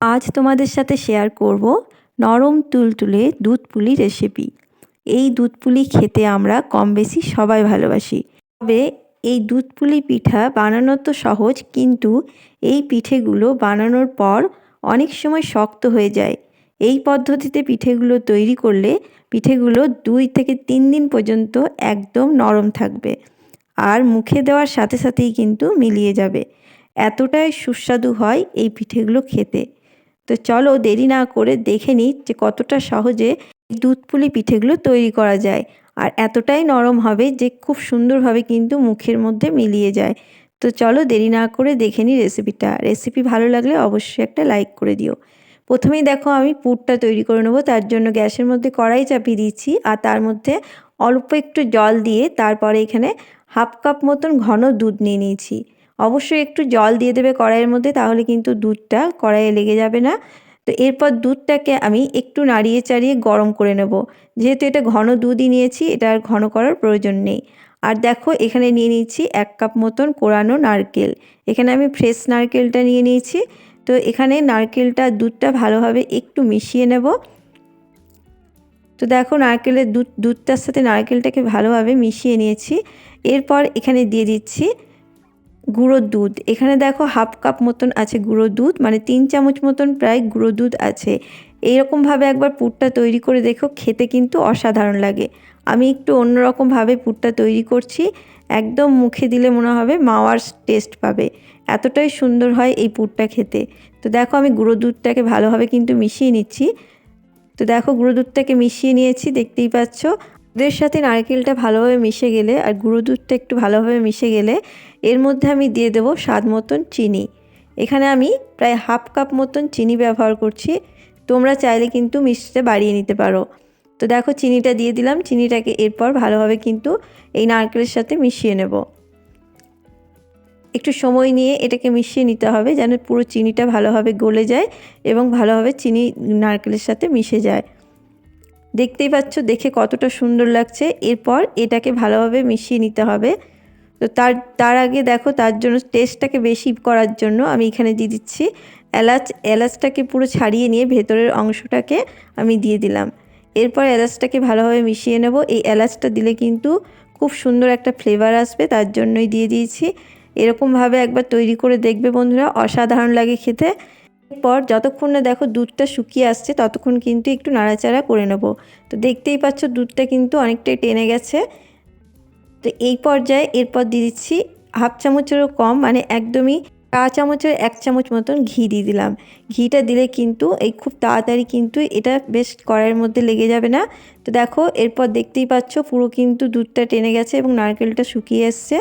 আজ তোমাদের সাথে শেয়ার করব নরম তুলতুলে দুধ পুলি রেসিপি এই দুধ পুলি খেতে আমরা কম বেশি সবাই ভালোবাসি। তবে এই দুধ পুলি পিঠা বানানো তো সহজ, কিন্তু এই পিঠেগুলো বানানোর পর অনেক সময় শক্ত হয়ে যায়। এই পদ্ধতিতে পিঠেগুলো তৈরি করলে পিঠেগুলো দুই থেকে তিন দিন পর্যন্ত একদম নরম থাকবে আর মুখে দেওয়ার সাথে সাথেই কিন্তু মিলিয়ে যাবে। এতটাই সুস্বাদু হয় এই পিঠেগুলো খেতে। তো চলো দেরি না করে দেখে নিই যে কতটা সহজে দুধ পুলি পিঠেগুলো তৈরি করা যায়। আর এতটাই নরম হবে যে খুব সুন্দরভাবে কিন্তু মুখের মধ্যে মিলিয়ে যায়। তো চলো দেরি না করে দেখে নিই রেসিপিটা রেসিপি ভালো লাগলে অবশ্যই একটা লাইক করে দিও। প্রথমেই দেখো আমি পুরটা তৈরি করে নেব, তার জন্য গ্যাসের মধ্যে কড়াই চাপিয়ে দিচ্ছি আর তার মধ্যে অল্প একটু জল দিয়ে তারপরে এখানে হাফ কাপ মতন ঘন দুধ নিয়ে নিয়েছি। অবশ্যই একটু জল দিয়ে দেবে কড়াইয়ের মধ্যে, তাহলে কিন্তু দুধটা কড়াইয়ে লেগে যাবে না। তো এরপর দুধটাকে আমি একটু নাড়িয়ে চাড়িয়ে গরম করে নেব। যেহেতু এটা ঘন দুধই নিয়েছি, এটা আর ঘন করার প্রয়োজন নেই। আর দেখো, এখানে নিয়ে নিয়েছি এক কাপ মতন কোরানো নারকেল। এখানে আমি ফ্রেশ নারকেলটা নিয়ে নিয়েছি। তো এখানে নারকেলটা দুধটা ভালোভাবে একটু মিশিয়ে নেব। তো দেখো, নারকেলের দুধ, দুধটার সাথে নারকেলটাকে ভালোভাবে মিশিয়ে নিয়েছি। এরপর এখানে দিয়ে দিচ্ছি গুঁড়ো দুধ। এখানে দেখো হাফ কাপ মতন আছে গুঁড়ো দুধ মানে তিন চামচ মতন প্রায় গুঁড়ো দুধ আছে। এইরকমভাবে একবার পুরটা তৈরি করে দেখো, খেতে কিন্তু অসাধারণ লাগে। আমি একটু অন্যরকমভাবে পুরটা তৈরি করছি, একদম মুখে দিলে মনে হবে মাওয়ার টেস্ট পাবে। এতটাই সুন্দর হয় এই পুরটা খেতে। তো দেখো আমি গুঁড়ো দুধটাকে ভালোভাবে কিন্তু মিশিয়ে নিচ্ছি। তো দেখো গুঁড়ো দুধটাকে মিশিয়ে নিয়েছি, দেখতেই পাচ্ছ। দুধের সাথে নারকেলটা ভালোভাবে মিশে গেলে, আর গুঁড়ো দুধটা একটু ভালোভাবে মিশে গেলে এর মধ্যে আমি দিয়ে দেবো স্বাদ মতন চিনি। এখানে আমি প্রায় হাফ কাপ মতন চিনি ব্যবহার করছি। তোমরা চাইলে কিন্তু মিষ্টিটা বাড়িয়ে নিতে পারো। তো দেখো চিনিটা দিয়ে দিলাম। চিনিটাকে এরপর ভালোভাবে কিন্তু এই নারকেলের সাথে মিশিয়ে নেব। একটু সময় নিয়ে এটাকে মিশিয়ে নিতে হবে যেন পুরো চিনিটা ভালোভাবে গলে যায় এবং ভালোভাবে চিনি নারকেলের সাথে মিশে যায়। দেখতেই পাচ্ছ, দেখে কতটা সুন্দর লাগছে। এরপর এটাকে ভালোভাবে মিশিয়ে নিতে হবে। তো তার তার আগে দেখো তার জন্য টেস্টটাকে বেশি করার জন্য আমি এখানে দিয়ে দিচ্ছি। এলাচ, এলাচটাকে পুরো ছাড়িয়ে নিয়ে ভেতরের অংশটাকে আমি দিয়ে দিলাম। এরপর এলাচটাকে ভালোভাবে মিশিয়ে নেব। এই এলাচটা দিলে কিন্তু খুব সুন্দর একটা ফ্লেভার আসবে, তার জন্যই দিয়ে দিয়েছি। এরকমভাবে একবার তৈরি করে দেখবে বন্ধুরা, অসাধারণ লাগে খেতে। এরপর যতক্ষণ না দেখো দুধটা শুকিয়ে আসছে, ততক্ষণ কিন্তু একটু নাড়াচাড়া করে নেব। তো দেখতেই পাচ্ছ দুধটা কিন্তু অনেকটাই টেনে গেছে। তো এই পর্যায়ে এরপর দিয়ে দিচ্ছি হাফ চামচেরও কম মানে একদমই চা চামচের এক চামচ মতন ঘি দিয়ে দিলাম। ঘিটা দিলে কিন্তু এই খুব তাড়াতাড়ি কিন্তু এটা বেশ কড়াইয়ের মধ্যে লেগে যাবে না। তো দেখো, এরপর দেখতেই পাচ্ছ পুরো কিন্তু দুধটা টেনে গেছে এবং নারকেলটা শুকিয়ে এসছে।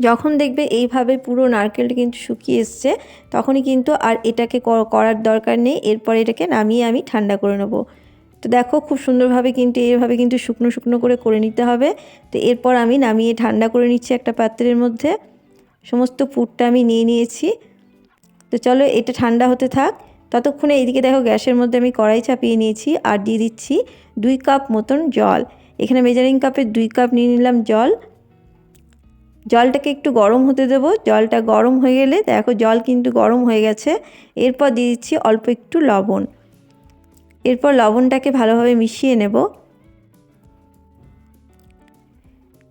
যখন দেখবে এইভাবে পুরো নারকেলটা কিন্তু শুকিয়ে এসছে, তখনই কিন্তু আর এটাকে করার দরকার নেই। এরপর এটাকে নামিয়ে আমি ঠান্ডা করে নেব। তো দেখো খুব সুন্দরভাবে কিন্তু এইভাবে কিন্তু শুকনো শুকনো করে করে নিতে হবে। তো এরপর আমি নামিয়ে ঠান্ডা করে নিচ্ছি একটা পাত্রের মধ্যে। সমস্ত পুরটা আমি নিয়ে নিয়েছি। তো চলো এটা ঠান্ডা হতে থাক। ততক্ষণে এইদিকে দেখো গ্যাসের মধ্যে আমি কড়াই চাপিয়ে নিয়েছি আর দিয়ে দিচ্ছি দুই কাপ মতন জল। এখানে মেজারিং কাপের দুই কাপ নিয়ে নিলাম জল। জলটাকে একটু গরম হতে দেব। জলটা গরম হয়ে গেলে দেখো জল কিন্তু গরম হয়ে গেছে। এরপর দিয়ে দিচ্ছি অল্প একটু লবণ। এরপর লবণটাকে ভালোভাবে মিশিয়ে নেব।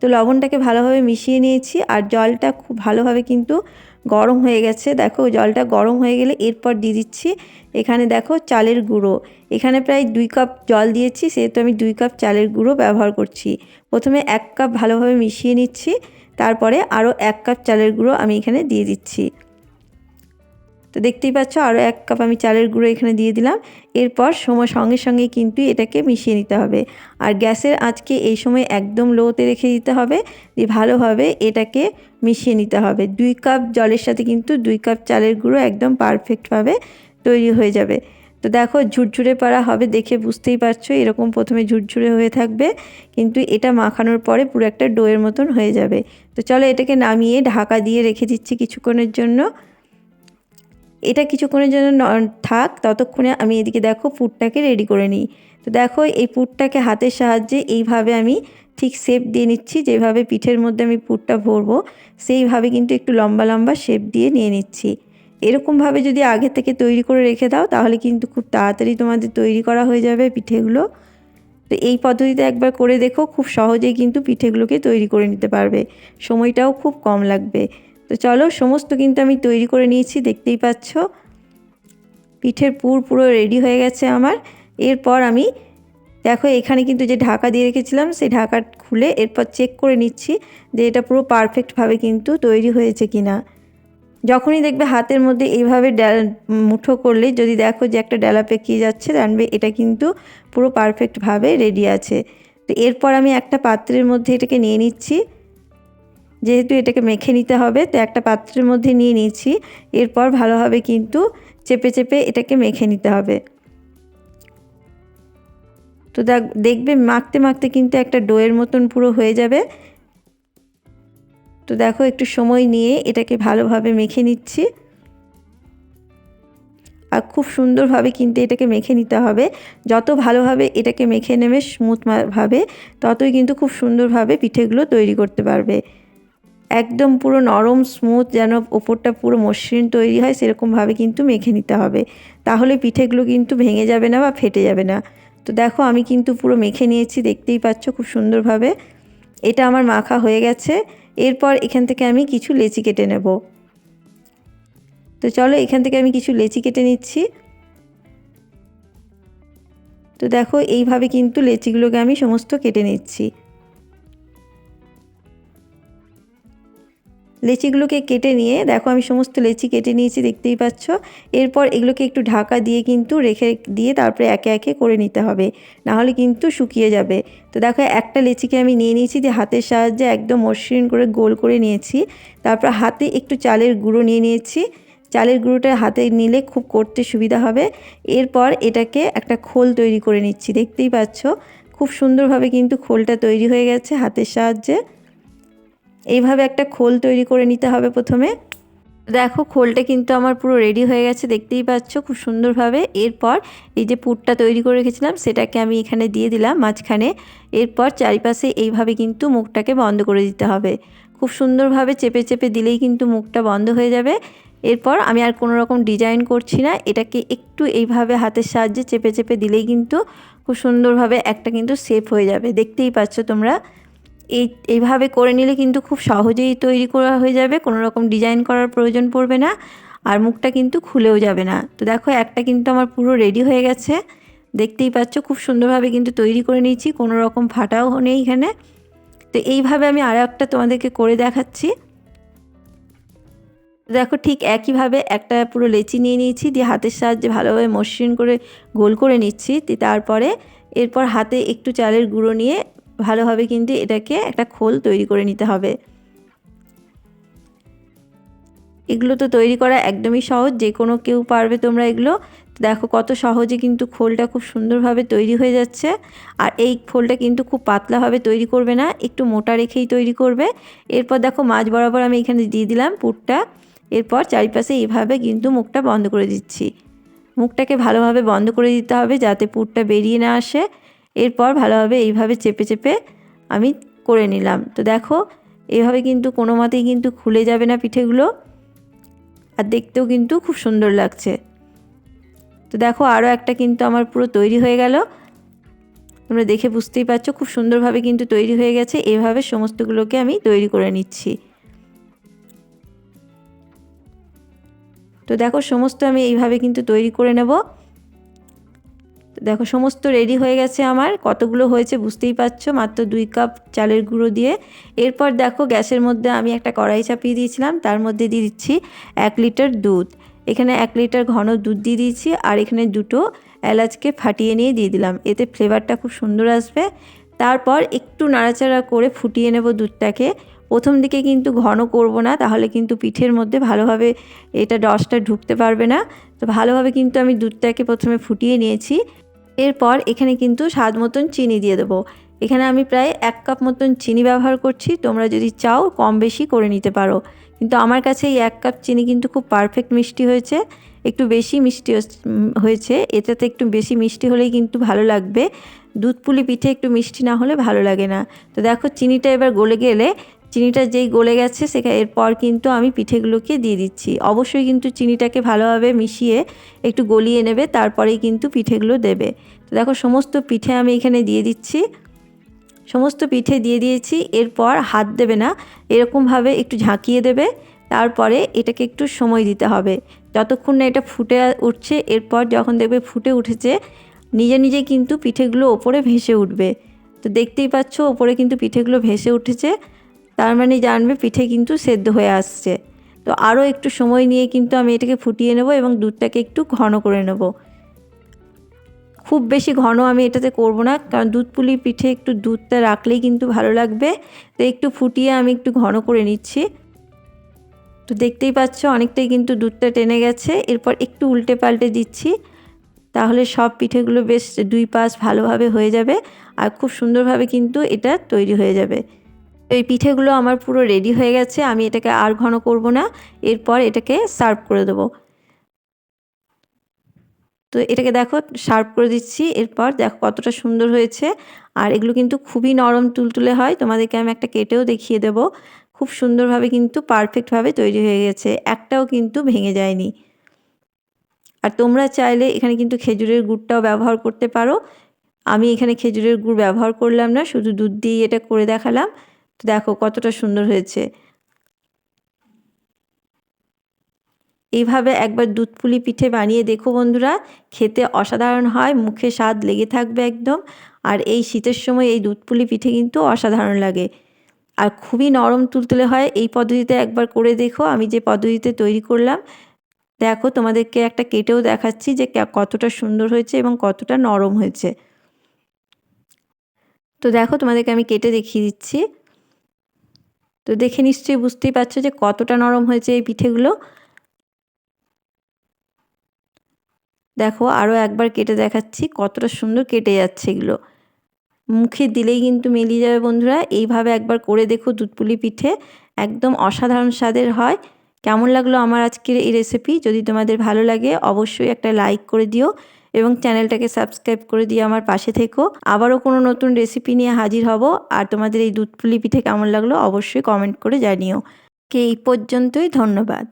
তো লবণটাকে ভালোভাবে মিশিয়ে নিয়েছি আর জলটা খুব ভালোভাবে কিন্তু গরম হয়ে গেছে। দেখো, জলটা গরম হয়ে গেলে এরপর দিয়ে দিচ্ছি এখানে দেখো চালের গুঁড়ো। এখানে প্রায় দুই কাপ জল দিয়েছি, সেহেতু আমি দুই কাপ চালের গুঁড়ো ব্যবহার করছি। প্রথমে এক কাপ ভালোভাবে মিশিয়ে নিচ্ছি, তারপরে আরও এক কাপ চালের গুঁড়ো আমি এখানে দিয়ে দিচ্ছি। তো দেখতেই পাচ্ছ আরও এক কাপ আমি চালের গুঁড়ো এখানে দিয়ে দিলাম। এরপর সময় সঙ্গে সঙ্গে কিন্তু এটাকে মিশিয়ে নিতে হবে। আর গ্যাসের আজকে এই সময় একদম লোতে রেখে দিতে হবে, দিয়ে ভালোভাবে এটাকে মিশিয়ে নিতে হবে। দুই কাপ জলের সাথে কিন্তু দুই কাপ চালের গুঁড়ো একদম পারফেক্টভাবে তৈরি হয়ে যাবে। তো দেখো, ঝুরঝুরে পাড়া হবে দেখে বুঝতেই পারছ, এরকম প্রথমে ঝুরঝুরে হয়ে থাকবে, কিন্তু এটা মাখানোর পরে পুরো একটা ডোয়ের মতন হয়ে যাবে। তো চলো এটাকে নামিয়ে ঢাকা দিয়ে রেখে দিচ্ছি কিছুক্ষণের জন্য। এটা কিছুক্ষণের জন্য থাক, ততক্ষণে আমি এদিকে দেখো পুরটাকে রেডি করে নিই। তো দেখো, এই পুরটাকে হাতের সাহায্যে এইভাবে আমি ঠিক শেপ দিয়ে নিচ্ছি, যেভাবে পিঠের মধ্যে আমি পুরটা ভরবো, সেইভাবে কিন্তু একটু লম্বা লম্বা শেপ দিয়ে নিয়ে নিচ্ছি। এরকমভাবে যদি আগে থেকে তৈরি করে রেখে দাও, তাহলে কিন্তু খুব তাড়াতাড়ি তোমাদের তৈরি করা হয়ে যাবে পিঠেগুলো। তো এই পদ্ধতিতে একবার করে দেখো, খুব সহজেই কিন্তু পিঠেগুলোকে তৈরি করে নিতে পারবে। সময়টাও খুব কম লাগবে। তো চলো, সমস্ত কিন্তু আমি তৈরি করে নিয়েছি, দেখতেই পাচ্ছ। পিঠের পুর পুরো রেডি হয়ে গেছে আমার। এরপর আমি, দেখো, এখানে কিন্তু যে ঢাকা দিয়ে রেখেছিলাম, সেই ঢাকা খুলে এরপর চেক করে নিচ্ছি যে এটা পুরো পারফেক্টভাবে কিন্তু তৈরি হয়েছে কি না যখনই দেখবে হাতের মধ্যে এইভাবে মুঠো করলে, যদি দেখো যে একটা ডালা পেকিয়ে যাচ্ছে, জানবে এটা কিন্তু পুরো পারফেক্টভাবে রেডি আছে। তো এরপর আমি একটা পাত্রের মধ্যে এটাকে নিয়ে নিচ্ছি। যেহেতু এটাকে মেখে নিতে হবে, তো একটা পাত্রের মধ্যে নিয়ে নিয়েছি। এরপর ভালোভাবে কিন্তু চেপে চেপে এটাকে মেখে নিতে হবে। তো দেখ, দেখবে মাখতে মাখতে কিন্তু একটা ডোয়ের মতন পুরো হয়ে যাবে। তো দেখো, একটু সময় নিয়ে এটাকে ভালোভাবে মেখে নিচ্ছি। আর খুব সুন্দরভাবে কিন্তু এটাকে মেখে নিতে হবে। যত ভালোভাবে এটাকে মেখে নেবে স্মুথভাবে ততই কিন্তু খুব সুন্দরভাবে পিঠেগুলো তৈরি করতে পারবে। একদম পুরো নরম স্মুথ যেন ওপরটা পুরো মসৃণ তৈরি হয় সেরকমভাবে কিন্তু মেখে নিতে হবে। তাহলে পিঠেগুলো কিন্তু ভেঙে যাবে না বা ফেটে যাবে না। তো দেখো, আমি কিন্তু পুরো মেখে নিয়েছি, দেখতেই পাচ্ছ খুব সুন্দরভাবে। এটা আমার মাখা হয়ে গেছে। এরপর এখান থেকে আমি কিছু লেচি কেটে নেব। তো চলো, এখান থেকে আমি কিছু লেচি কেটে নিচ্ছি। তো দেখো, এইভাবে কিন্তু লেচিগুলোকে আমি সমস্ত কেটে নিচ্ছি। লেচিগুলোকে কেটে নিয়ে, দেখো আমি সমস্ত লেচি কেটে নিয়েছি, দেখতেই পাচ্ছ। এরপর এগুলোকে একটু ঢাকা দিয়ে কিন্তু রেখে, দিয়ে তারপরে একে একে করে নিতে হবে, নাহলে কিন্তু শুকিয়ে যাবে। তো দেখো, একটা লেচিকে আমি নিয়ে নিয়েছি দিয়ে হাতের সাহায্যে একদম মসৃণ করে গোল করে নিয়েছি। তারপর হাতে একটু চালের গুঁড়ো নিয়ে নিয়েছি। চালের গুঁড়োটা হাতে নিলে খুব করতে সুবিধা হবে। এরপর এটাকে একটা খোল তৈরি করে নিচ্ছি, দেখতেই পাচ্ছ। খুব সুন্দরভাবে কিন্তু খোলটা তৈরি হয়ে গেছে হাতের সাহায্যে। এইভাবে একটা খোল তৈরি করে নিতে হবে প্রথমে। দেখো, খোলটা কিন্তু আমার পুরো রেডি হয়ে গেছে, দেখতেই পাচ্ছ খুব সুন্দরভাবে। এরপর এই যে পুরটা তৈরি করে রেখেছিলাম, সেটাকে আমি এখানে দিয়ে দিলাম মাঝখানে। এরপর চারিপাশে এইভাবে কিন্তু মুখটাকে বন্ধ করে দিতে হবে। খুব সুন্দরভাবে চেপে চেপে দিলেই কিন্তু মুখটা বন্ধ হয়ে যাবে। এরপর আমি আর কোনো রকম ডিজাইন করছি না, এটাকে একটু এইভাবে হাতের সাহায্যে চেপে চেপে দিলেই কিন্তু খুব সুন্দরভাবে একটা কিন্তু সেফ হয়ে যাবে। দেখতেই পাচ্ছ তোমরা। এই, এইভাবে করে নিলে কিন্তু খুব সহজেই তৈরি করা হয়ে যাবে, কোনো রকম ডিজাইন করার প্রয়োজন পড়বে না, আর মুখটা কিন্তু খুলেও যাবে না। তো দেখো, একটা কিন্তু আমার পুরো রেডি হয়ে গেছে। দেখতেই পাচ্ছ, খুব সুন্দরভাবে কিন্তু তৈরি করে নিয়েছি, কোনো রকম ফাটাও নেই এখানে। তো এইভাবে আমি আরও একটা তোমাদেরকে করে দেখাচ্ছি। দেখো, ঠিক একইভাবে একটা পুরো লেচি নিয়ে নিয়েছি, দিয়ে হাতের সাহায্যে ভালোভাবে মসৃণ করে গোল করে নিচ্ছি তারপরে এরপর হাতে একটু চালের গুঁড়ো নিয়ে ভালোভাবে কিন্তু এটাকে একটা খোল তৈরি করে নিতে হবে। এগুলো তো তৈরি করা একদমই সহজ যে কোনো কেউ পারবে তোমরা এগুলো। দেখো কত সহজে কিন্তু খোলটা খুব সুন্দরভাবে তৈরি হয়ে যাচ্ছে, আর এই খোলটা কিন্তু খুব পাতলাভাবে তৈরি করবে না, একটু মোটা রেখেই তৈরি করবে। এরপর দেখো মাছ বরাবর আমি এখানে দিয়ে দিলাম পুরটা। এরপর চারিপাশে এইভাবে কিন্তু মুখটা বন্ধ করে দিচ্ছি। মুখটাকে ভালোভাবে বন্ধ করে দিতে হবে যাতে পুরটা বেরিয়ে না আসে। এরপর ভালোভাবে এইভাবে চেপে চেপে আমি করে নিলাম। তো দেখো, এভাবে কিন্তু কোনো মতেই কিন্তু খুলে যাবে না পিঠেগুলো। আর দেখতেও কিন্তু খুব সুন্দর লাগছে। তো দেখো, আরও একটা কিন্তু আমার পুরো তৈরি হয়ে গেল। তোমরা দেখে বুঝতেই পারছ, খুব সুন্দরভাবে কিন্তু তৈরি হয়ে গেছে। এভাবে সমস্তগুলোকে আমি তৈরি করে নিচ্ছি। তো দেখো, সমস্ত আমি এইভাবে কিন্তু তৈরি করে নেব। দেখো, সমস্ত রেডি হয়ে গেছে আমার। কতগুলো হয়েছে বুঝতেই পারছ? মাত্র দুই কাপ চালের গুঁড়ো দিয়ে। এরপর দেখো, গ্যাসের মধ্যে আমি একটা কড়াই চাপিয়ে দিয়েছিলাম। তার মধ্যে দিয়ে দিচ্ছি এক লিটার দুধ। এখানে এক লিটার ঘন দুধ দিয়ে দিয়েছি আর এখানে দুটো এলাচকে ফাটিয়ে নিয়ে দিয়ে দিলাম। এতে ফ্লেভারটা খুব সুন্দর আসবে। তারপর একটু নাড়াচাড়া করে ফুটিয়ে নেব দুধটাকে। প্রথম দিকে কিন্তু ঘন করব না, তাহলে কিন্তু পিঠের মধ্যে ভালোভাবে এটা রসটা ঢুকতে পারবে না। তো ভালোভাবে কিন্তু আমি দুধটাকে প্রথমে ফুটিয়ে নিয়েছি। এরপর এখানে কিন্তু স্বাদ মতন চিনি দিয়ে দেবো। এখানে আমি প্রায় এক কাপ মতন চিনি ব্যবহার করছি, তোমরা যদি চাও কম বেশি করে নিতে পারো। কিন্তু আমার কাছে এই এক কাপ চিনি কিন্তু খুব পারফেক্ট মিষ্টি হয়েছে, একটু বেশি মিষ্টি হয়েছে, এটাতে একটু বেশি মিষ্টি হলেই কিন্তু ভালো লাগবে। দুধ পুলি পিঠে একটু মিষ্টি না হলে ভালো লাগে না। তো দেখো চিনিটা এবার গলে গেলে চিনিটা যেই গলে গেছে সেখানে এরপর কিন্তু আমি পিঠেগুলোকে দিয়ে দিচ্ছি। অবশ্যই কিন্তু চিনিটাকে ভালোভাবে মিশিয়ে একটু গলিয়ে নেবে, তারপরেই কিন্তু পিঠেগুলো দেবে। তো দেখো, সমস্ত পিঠে আমি এখানে দিয়ে দিচ্ছি। সমস্ত পিঠে দিয়ে দিয়েছি, এরপর হাত দেবে না, এরকমভাবে একটু ঝাঁকিয়ে দেবে, তারপরে এটাকে একটু সময় দিতে হবে। যতক্ষণ না এটা ফুটে উঠছে, এরপর যখন দেখবে ফুটে উঠেছে, নিজে নিজে কিন্তু পিঠেগুলো ওপরে ভেসে উঠবে। তো দেখতেই পাচ্ছ, ওপরে কিন্তু পিঠেগুলো ভেসে উঠেছে। তার মানে জানবে পিঠে কিন্তু সেদ্ধ হয়ে আসছে। তো আরও একটু সময় নিয়ে কিন্তু আমি এটাকে ফুটিয়ে নেব এবং দুধটাকে একটু ঘন করে নেব। খুব বেশি ঘন আমি এটাতে করব না, কারণ দুধ পুলি পিঠে একটু দুধটা রাখলেই কিন্তু ভালো লাগবে। তো একটু ফুটিয়ে আমি একটু ঘন করে নিচ্ছি। তো দেখতেই পাচ্ছ অনেকটাই কিন্তু দুধটা টেনে গেছে। এরপর একটু উল্টে পাল্টে দিচ্ছি। তাহলে সব পিঠেগুলো বেশ দুই পাশ ভালোভাবে হয়ে যাবে আর খুব সুন্দরভাবে কিন্তু এটা তৈরি হয়ে যাবে। এই পিঠেগুলো আমার পুরো রেডি হয়ে গেছে, আমি এটাকে আর ঘন করব না, এরপর এটাকে সার্ভ করে দেবো। তো এটাকে দেখো সার্ভ করে দিচ্ছি, এরপর দেখো কতটা সুন্দর হয়েছে, আর এগুলো কিন্তু খুবই নরম তুলতুলে হয়, তোমাদেরকে আমি একটা কেটেও দেখিয়ে দেবো। খুব সুন্দরভাবে কিন্তু পারফেক্টভাবে তৈরি হয়ে গেছে, একটাও কিন্তু ভেঙে যায়নি। আর তোমরা চাইলে এখানে কিন্তু খেজুরের গুড়টাও ব্যবহার করতে পারো। আমি এখানে খেজুরের গুড় ব্যবহার করলাম না, শুধু দুধ দিয়ে এটা করে দেখালাম। তো দেখো কতটা সুন্দর হয়েছে। এইভাবে একবার দুধ পুলি পিঠে বানিয়ে দেখো বন্ধুরা, খেতে অসাধারণ হয়, মুখে স্বাদ লেগে থাকবে একদম। আর এই শীতের সময় এই দুধ পুলি পিঠে কিন্তু অসাধারণ লাগে। আর খুবই নরম তুলতুলে হয়, এই পদ্ধতিতে একবার করে দেখো, আমি যে পদ্ধতিতে তৈরি করলাম, দেখো তোমাদেরকে একটা কেটেও দেখাচ্ছি যে কতটা সুন্দর হয়েছে এবং কতটা নরম হয়েছে। তো দেখো তোমাদেরকে আমি কেটে দেখিয়ে দিচ্ছি। তো দেখে নিশ্চয়ই বুঝতেই পারছ যে কতটা নরম হয়েছে এই পিঠেগুলো। দেখো আরও একবার কেটে দেখাচ্ছি কতটা সুন্দর কেটে যাচ্ছে এগুলো। মুখে দিলেই কিন্তু মিলিয়ে যাবে বন্ধুরা। এইভাবে একবার করে দেখো দুধপুলি পিঠে। একদম অসাধারণ স্বাদের হয়। কেমন লাগল আমার আজকের এই রেসিপি যদি তোমাদের ভালো লাগে অবশ্যই একটা লাইক করে দিও। এবং চ্যানেলটাকে সাবস্ক্রাইব করে দিয়ে আমার পাশে থেকো। আবারও কোনো নতুন রেসিপি নিয়ে হাজির হব। আর তোমাদের এই দুধ পুলি পিঠে কেমন লাগল অবশ্যই কমেন্ট করে জানিও। কে এই পর্যন্তই ধন্যবাদ।